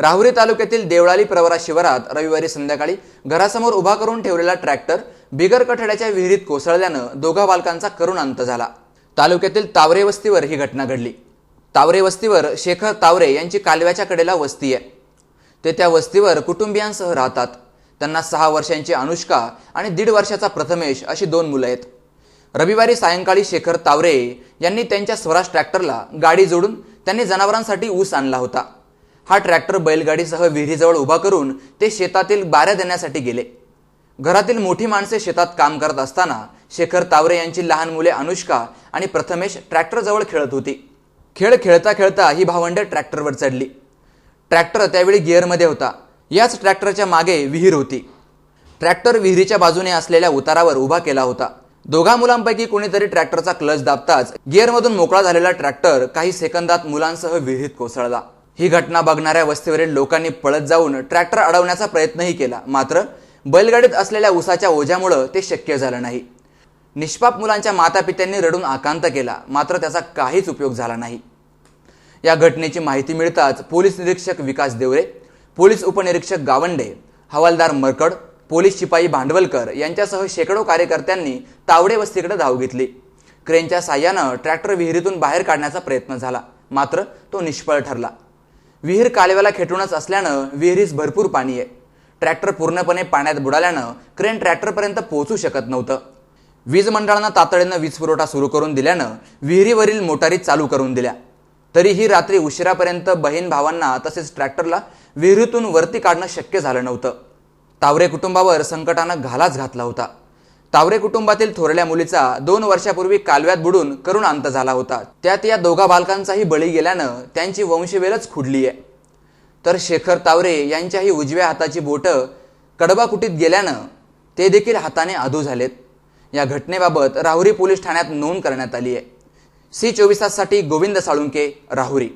राहुरी तालुक्यातील देवळाली प्रवरा शिवारात रविवारी संध्याकाळी घरासमोर उभा करून ठेवलेला ट्रॅक्टर बिगर कठड्याच्या विहिरीत कोसळल्यानं दोघा बालकांचा करुण अंत झाला. तालुक्यातील तावरे वस्तीवर ही घटना घडली. तावरे वस्तीवर शेखर तावरे यांची कालव्याच्या कडेला वस्ती आहे. ते त्या वस्तीवर कुटुंबियांसह राहतात. त्यांना सहा वर्षांची अनुष्का आणि दीड वर्षाचा प्रथमेश अशी दोन मुलं आहेत. रविवारी सायंकाळी शेखर तावरे यांनी त्यांच्या स्वराज ट्रॅक्टरला गाडी जोडून त्यांनी जनावरांसाठी ऊस आणला होता. हा ट्रॅक्टर बैलगाडीसह विहिरीजवळ उभा करून ते शेतातील बाऱ्या देण्यासाठी गेले. घरातील मोठी माणसे शेतात काम करत असताना शेखर तावरे यांची लहान मुले अनुष्का आणि प्रथमेश ट्रॅक्टरजवळ खेळत होती. खेळ खेळता खेळता ही भावंडे ट्रॅक्टरवर चढली. ट्रॅक्टर त्यावेळी गिअरमध्ये होता. याच ट्रॅक्टरच्या मागे विहीर होती. ट्रॅक्टर विहिरीच्या बाजूने असलेल्या उतारावर उभा केला होता. दोघा मुलांपैकी कोणीतरी ट्रॅक्टरचा क्लच दाबताच गिअरमधून मोकळा झालेला ट्रॅक्टर काही सेकंदात मुलांसह विहिरीत कोसळला. ही घटना बघणाऱ्या वस्तीवरील लोकांनी पळत जाऊन ट्रॅक्टर अडवण्याचा प्रयत्नही केला. मात्र बैलगाडीत असलेल्या उसाच्या ओझ्यामुळं ते शक्य झालं नाही. निष्पाप मुलांच्या मातापित्यांनी रडून आकांत केला मात्र त्याचा काहीच उपयोग झाला नाही. या घटनेची माहिती मिळताच पोलीस निरीक्षक विकास देवरे पोलीस उपनिरीक्षक गावंडे हवालदार मरकड पोलीस शिपाई भांडवलकर यांच्यासह शेकडो कार्यकर्त्यांनी तावडे वस्तीकडे धाव घेतली. क्रेनच्या साह्यानं ट्रॅक्टर विहिरीतून बाहेर काढण्याचा प्रयत्न झाला मात्र तो निष्फळ ठरला. विहीर कालव्याला खेटूनच असल्यानं विहिरीस भरपूर पाणी आहे. ट्रॅक्टर पूर्णपणे पाण्यात बुडाल्यानं क्रेन ट्रॅक्टरपर्यंत पोहोचू शकत नव्हतं. वीज मंडळानं तातडीनं वीज पुरवठा सुरू करून दिल्यानं विहिरीवरील मोटारी चालू करून दिल्या. तरीही रात्री उशिरापर्यंत बहीण भावांना तसेच ट्रॅक्टरला विहिरीतून वरती काढणं शक्य झालं नव्हतं. तावरे कुटुंबावर संकटानं घालाच घातला होता. तावरे कुटुंबातील थोरल्या मुलीचा दोन वर्षापूर्वी कालव्यात बुडून करुण अंत झाला होता. त्यात या दोघा बालकांचाही बळी गेल्यानं त्यांची वंशवेलच खुडली आहे तर शेखर तावरे यांच्याही उजव्या हाताची बोटं कडबाकुटीत गेल्यानं ते देखील हाताने आधू झालेत. या घटनेबाबत राहुरी पोलीस ठाण्यात नोंद करण्यात आली आहे सी चोवीस ताससाठी गोविंद साळुंके राहुरी.